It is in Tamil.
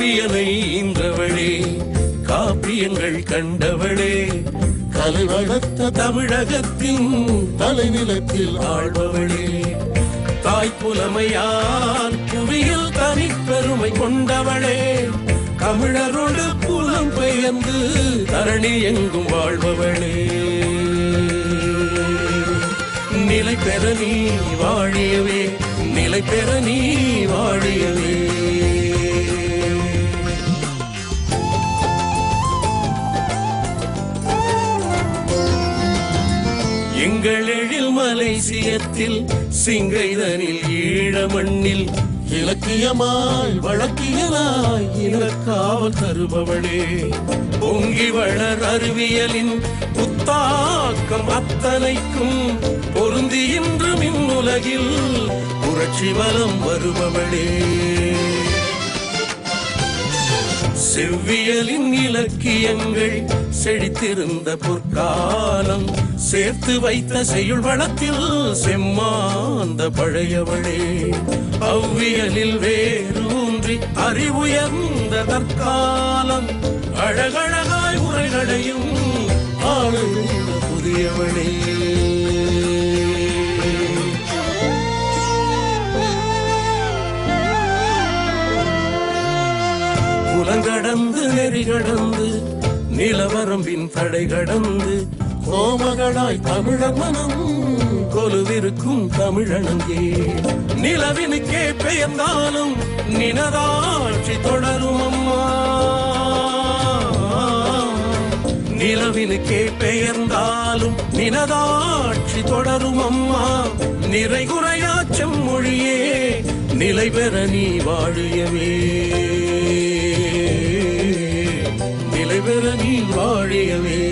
காப்பியனை ஈன்றவளே காப்பியங்கள் கண்டவளே கலை வளர்த்த தமிழகத்தின் தலைநிலத்தில் ஆழ்பவளே. தாய் புலமையால் புவியில் தனிப்பெருமை கொண்டவளே தமிழரோடு புலம் பெயர்ந்து தரணி எங்கும் வாழ்பவளே. நிலை பெற நீ வாழியவே நிலை பெற நீ வாழியவே. எங்கள் எழில் மலேசியத்தில் சிங்கைதனில் ஈழ மண்ணில் இலக்கியமாய் வழக்கியலாய் இலக்காவல் தருபவளே பொங்கி வளர் அறிவியலின் புத்தாக்கம் அத்தனைக்கும் பொருந்தி இன்று மின்னுலகில் புரட்சி வலம் வருபவளே செவ்வியலின் இலக்கியங்கள் செழித்திருந்த பொற்காலம் சேர்த்து வைத்த செய்யுள் வளத்தில் செம்மாந்த பழையவளே. அவ்வியலில் வேரூன்றி அறிவுயர்ந்த தற்காலம் அழகழகாய் உரைகளையும் ஆளுகின்ற புதியவளே. புலங்கடந்து நெறி கடந்து நிலவரம்பின் தடை கடந்து கோமகளாய் தமிழமனம் கொலுவிருக்கும் தமிழனங்கே. நிலவினுக்கே பெயர்ந்தாலும் நினதாட்சி தொடரும் அம்மா. நிலவினுக்கே பெயர்ந்தாலும் நினதாட்சி தொடரும் அம்மா. நிறை குறையாச்சம் மொழியே நிலை பெற நீ வாழியவே. தலைவர நீ வாழியவே.